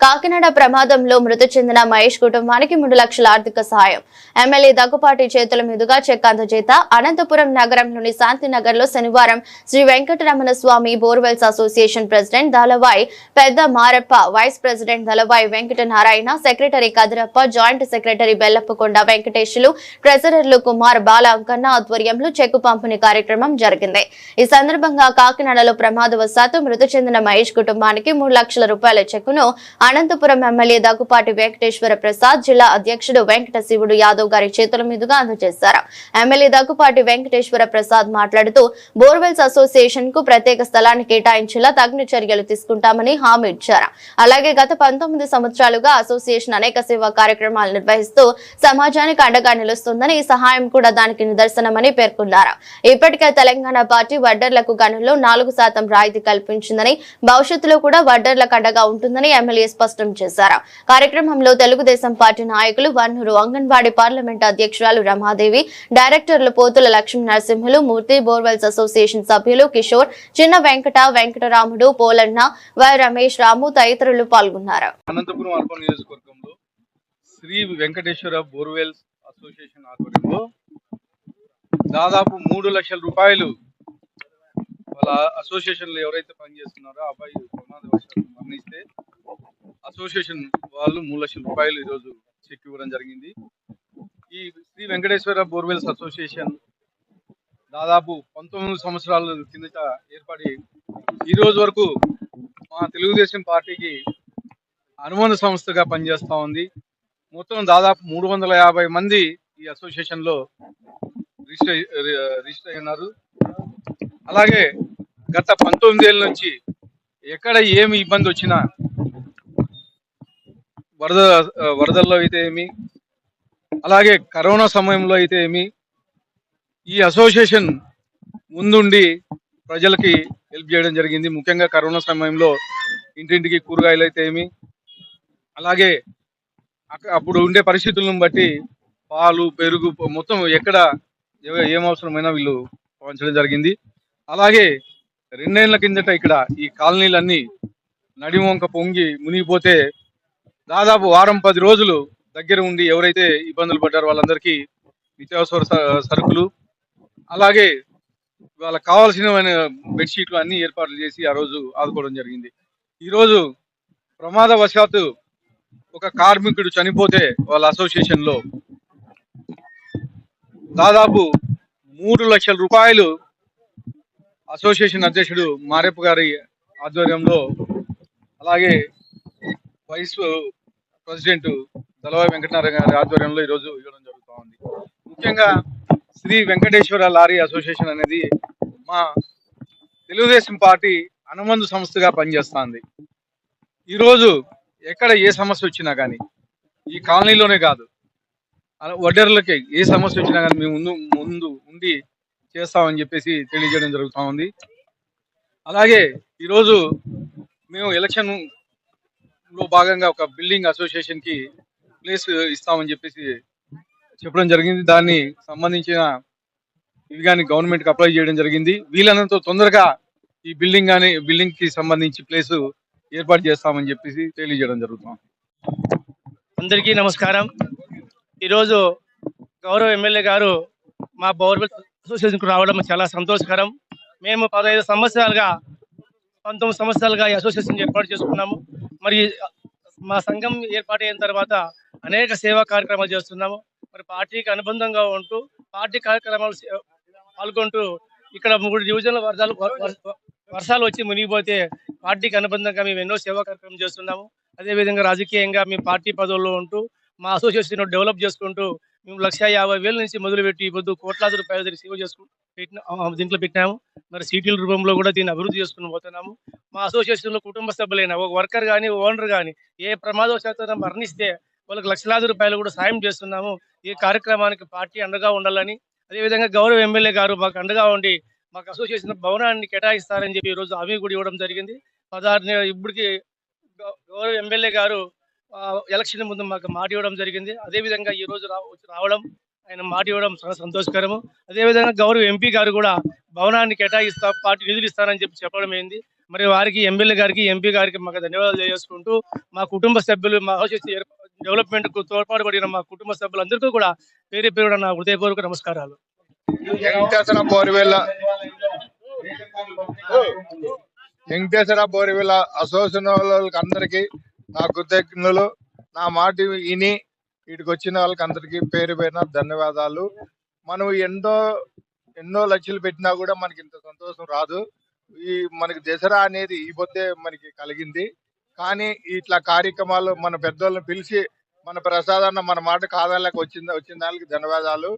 కాకినాడ ప్రమాదంలో మృతి చెందిన మహేష్ కుటుంబానికి మూడు లక్షల ఆర్థిక సహాయం. ఎమ్మెల్యే దగ్గుపాటి చేతుల మీదుగా చెక్ అందజేత అనంతపురం నగరంలోని శాంతినగర్లో శనివారం Sri Venkataramana Swamy borewells association president Dalavai పెద్ద Marappa vice president Dalavai Venkata Narayana secretary Kadirappa joint secretary Bellappakonda Venkatesulu ట్రెజరర్లు Kumar Bala Ankanna ఆధ్వర్యంలో చెక్కు పంపిణీ కార్యక్రమం జరిగింది. ఈ సందర్భంగా కాకినాడలో ప్రమాదవశాత్తు మృతి చెందిన మహేష్ కుటుంబానికి మూడు లక్షల రూపాయల చెక్కును అనంతపురం ఎమ్మెల్యే దగ్గుపాటి వెంకటేశ్వర ప్రసాద్ జిల్లా అధ్యక్షుడు వెంకట శివుడు యాదవ్ గారి చేతుల మీదుగా అందజేశారు. ఎమ్మెల్యే దగ్గుపాటి వెంకటేశ్వర ప్రసాద్ మాట్లాడుతూ బోర్వెల్స్ అసోసియేషన్కు ప్రత్యేక స్థలాన్ని కేటాయించేలా తగిన చర్యలు తీసుకుంటామని హామీ ఇచ్చారు. అలాగే గత పంతొమ్మిది సంవత్సరాలుగా అసోసియేషన్ అనేక సేవా కార్యక్రమాలు నిర్వహిస్తూ సమాజానికి అండగా నిలుస్తుందని ఈ సహాయం కూడా దానికి నిదర్శనమని పేర్కొన్నారు. ఇప్పటికే తెలంగాణ పార్టీ వడ్డర్లకు గనుల్లో నాలుగు శాతం రాయితీ కల్పించిందని భవిష్యత్తులో కూడా వడ్డర్లకు అండగా ఉంటుందని ఎమ్మెల్యే స్పష్టం చేశారు. కార్యక్రమంలో తెలుగుదేశం పార్టీ నాయకులు వన్నూరు అంగన్వాడీ పార్లమెంట్ అధ్యక్షురాలు రమాదేవి డైరెక్టర్లు పోతుల లక్ష్మీ నరసింహులు మూర్తి బోర్వెల్స్ అసోసియేషన్ సభ్యులు కిషోర్ చిన్న వెంకట వెంకటరాముడు పోలన్న వై రమేష్ రాము తదితరులు పాల్గొన్నారు. అనంతపురం అర్బన్ నియోజకవర్గంలో శ్రీ వెంకటేశ్వర బోర్వెల్స్ అసోసియేషన్ ఆధ్వర్యంలో దాదాపు మూడు లక్షల రూపాయలు వాళ్ళ అసోసియేషన్లో ఎవరైతే పనిచేస్తున్నారో అబ్బాయి ప్రమాదవశాత్తు మరణిస్తే అసోసియేషన్ వాళ్ళు మూడు లక్షల రూపాయలు ఈరోజు చెక్ ఇవ్వడం జరిగింది. ఈ శ్రీ వెంకటేశ్వర బోర్వెల్స్ అసోసియేషన్ దాదాపు పంతొమ్మిది సంవత్సరాల కిందట ఏర్పడి ఈ రోజు వరకు మా తెలుగుదేశం పార్టీకి అనుబంధ సంస్థగా పనిచేస్తూ ఉంది. మొత్తం దాదాపు మూడు వందల యాభై మంది ఈ అసోసియేషన్లో రిజిస్టర్ రిజిస్టర్ అయి ఉన్నారు అలాగే గత పంతొమ్మిది ఏళ్ళ నుంచి ఎక్కడ ఏమి ఇబ్బంది వచ్చినా వరద వరదల్లో అయితే ఏమి? అలాగే కరోనా సమయంలో అయితే ఏమి? ఈ అసోసియేషన్ ముందుండి ప్రజలకి హెల్ప్ చేయడం జరిగింది. ముఖ్యంగా కరోనా సమయంలో ఇంటింటికి కూరగాయలు అయితే ఏమి? అలాగే అప్పుడు ఉండే పరిస్థితులను బట్టి పాలు పెరుగు మొత్తం ఎక్కడ ఏం అవసరమైనా వీళ్ళు పంచడం జరిగింది. అలాగే రెండేళ్ళ కిందట ఇక్కడ ఈ కాలనీలన్నీ నడివంక పొంగి మునిగిపోతే దాదాపు వారం పది రోజులు దగ్గర ఉండి ఎవరైతే ఇబ్బందులు పడ్డారో వాళ్ళందరికీ నిత్యావసర స- సరుకులు అలాగే వాళ్ళకి కావాల్సిన బెడ్షీట్లు అన్ని ఏర్పాట్లు చేసి ఆ రోజు ఆదుకోవడం జరిగింది. ఈరోజు ప్రమాదవశాత్తు ఒక కార్మికుడు చనిపోతే వాళ్ళ అసోసియేషన్లో దాదాపు మూడు లక్షల రూపాయలు అసోసియేషన్ అధ్యక్షుడు మారెప్ప గారి ఆధ్వర్యంలో అలాగే వైస్ ప్రెసిడెంట్ దళవాయి వెంకటనారాయణ గారి ఆధ్వర్యంలో ఈరోజు ఇవ్వడం జరుగుతూ ఉంది ముఖ్యంగా శ్రీ వెంకటేశ్వర లారీ అసోసియేషన్ అనేది మా తెలుగుదేశం పార్టీ అనుబంధ సంస్థగా పనిచేస్తుంది. ఈరోజు ఎక్కడ ఏ సమస్య వచ్చినా కానీ ఈ కాలనీలోనే కాదు అలా వడ్డెర్లకి ఏ సమస్య వచ్చినా కానీ మేము ముందు ముందు ఉండి చేస్తామని చెప్పేసి తెలియజేయడం జరుగుతూ ఉంది అలాగే ఈరోజు మేము ఎలక్షన్ లో భాగంగా ఒక బిల్డింగ్ అసోసియేషన్కి ప్లేస్ ఇస్తామని చెప్పేసి చెప్పడం జరిగింది. దాన్ని సంబంధించిన ఇవి కానీ గవర్నమెంట్కి అప్లై చేయడం జరిగింది. వీలైనంత తొందరగా ఈ బిల్డింగ్ కానీ బిల్డింగ్కి సంబంధించి ప్లేస్ ఏర్పాటు చేస్తామని చెప్పేసి తెలియజేయడం జరుగుతుంది. అందరికీ నమస్కారం. ఈరోజు గౌరవ ఎమ్మెల్యే గారు మా బోర్వెల్ అసోసియేషన్కు రావడం చాలా సంతోషకరం. మేము పదహైదు సంవత్సరాలుగా పంతొమ్మిది సంవత్సరాలుగా ఈ అసోసియేషన్ ఏర్పాటు చేసుకున్నాము. మరి మా సంఘం ఏర్పాటైన తర్వాత అనేక సేవా కార్యక్రమాలు చేస్తున్నాము. మరి పార్టీకి అనుబంధంగా ఉంటూ పార్టీ కార్యక్రమాలు పాల్గొంటూ ఇక్కడ మూడు డివిజన్ల వర్షాలు వర్షాలు వచ్చి మునిగిపోతే పార్టీకి అనుబంధంగా మేము ఎన్నో సేవా కార్యక్రమం చేస్తున్నాము. అదేవిధంగా రాజకీయంగా మేము పార్టీ పదవుల్లో ఉంటూ మా అసోసియేషన్ డెవలప్ చేసుకుంటూ మేము లక్ష యాభై వేల నుంచి మొదలుపెట్టి ఇప్పుడు కోట్లాది రూపాయలు సేవ చేసుకుంటూ పెట్టిన దీంట్లో పెట్టినాము. మరి సీటీల రూపంలో కూడా దీన్ని అభివృద్ధి చేసుకుని పోతున్నాము. మా అసోసియేషన్లో కుటుంబ సభ్యులైన ఒక వర్కర్ కానీ ఓనర్ కానీ ఏ ప్రమాదవశాత్తు మరణిస్తే వాళ్ళకి లక్షలాది రూపాయలు కూడా సాయం చేస్తున్నాము. ఈ కార్యక్రమానికి పార్టీ అండగా ఉండాలని అదేవిధంగా గౌరవ ఎమ్మెల్యే గారు మాకు అండగా ఉండి మాకు అసోసియేషన్ భవనాన్ని కేటాయిస్తారని చెప్పి ఈ రోజు హామీ కూడా ఇవ్వడం జరిగింది. పదహారు ఇప్పటికి గౌ- గౌరవ ఎమ్మెల్యే గారు ఎలక్షన్ ముందు మాకు మాట ఇవ్వడం జరిగింది. అదేవిధంగా ఈ రోజు రావడం ఆయన మాట ఇవ్వడం చాలా సంతోషకరము. అదేవిధంగా గౌరవ ఎంపీ గారు కూడా భవనాన్ని కేటాయిస్తా పార్టీ నిధులు ఇస్తానని చెప్పి చెప్పడం ఏంది? మరి వారికి ఎమ్మెల్యే గారికి ఎంపీ గారికి మాకు ధన్యవాదాలు తెలియజేసుకుంటూ మా కుటుంబ సభ్యులు మా అసోసియేషన్ డెవలప్మెంట్కు తోడ్పాటుపడిన మా కుటుంబ సభ్యులందరికీ కూడా పేరు పేరు నా హృదయపూర్వక నమస్కారాలు. Venkateswara borewells Venkateswara borewells association వాళ్ళకి నా కృతజ్ఞతలు. నా మాట విని వీటికి వచ్చిన వాళ్ళకి అందరికీ పేరు పేరున ధన్యవాదాలు. మనం ఎంతో ఎన్నో లక్షలు పెట్టినా కూడా మనకి ఇంత సంతోషం రాదు. ఈ మనకి దసరా అనేది ఈ పొద్దే మనకి కలిగింది. కానీ ఇట్లా కార్యక్రమాలు మన పెద్దోళ్ళని పిలిచి మన ప్రసాదాన్ని మన మాట కాదాలకు వచ్చింది వచ్చిన దానికి ధన్యవాదాలు.